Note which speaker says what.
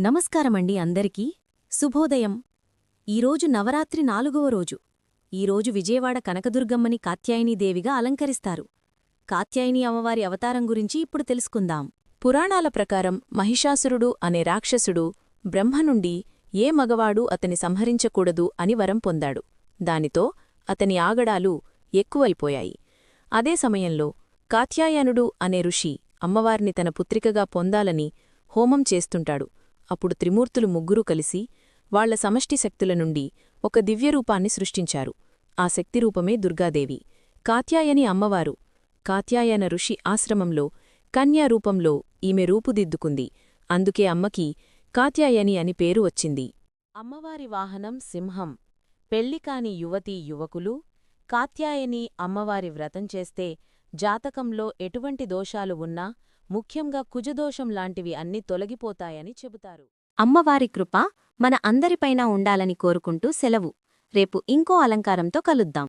Speaker 1: నమస్కారమండి అందరికీ. శుభోదయం. ఈరోజు నవరాత్రి నాలుగవ రోజు. ఈరోజు విజయవాడ కనకదుర్గమ్మని కాత్యాయనీదేవిగా అలంకరిస్తారు. కాత్యాయని అమ్మవారి అవతారం గురించి ఇప్పుడు తెలుసుకుందాం.
Speaker 2: పురాణాల ప్రకారం మహిషాసురుడు అనే రాక్షసుడు బ్రహ్మ నుండి ఏ మగవాడు అతని సంహరించకూడదు అని వరం పొందాడు. దానితో అతని ఆగడాలు ఎక్కువైపోయాయి. అదే సమయంలో కాత్యాయనుడు అనే ఋషి అమ్మవారిని తన పుత్రికగా పొందాలని హోమం చేస్తుంటాడు. అప్పుడు త్రిమూర్తులు ముగ్గురూ కలిసి వాళ్ళ సమష్టి శక్తుల నుండి ఒక దివ్యరూపాన్ని సృష్టించారు. ఆ శక్తిరూపమే దుర్గాదేవి. కాత్యాయని అమ్మవారు. కాత్యాయన ఋషి ఆశ్రమంలో కన్యారూపంలో ఈమె రూపుదిద్దుకుంది. అందుకే అమ్మకి కాత్యాయని అని పేరు వచ్చింది. అమ్మవారి వాహనం సింహం. పెళ్ళికాని యువతీ యువకులు కాత్యాయని అమ్మవారి వ్రతం చేస్తే జాతకంలో ఎటువంటి దోషాలు ఉన్నా ముఖ్యంగా కుజదోషం లాంటివి అన్నీ తొలగిపోతాయని చెబుతారు.
Speaker 1: అమ్మవారి కృప మన అందరిపైన ఉండాలని కోరుకుంటూ సెలవు. రేపు ఇంకో అలంకారంతో కలుద్దాం.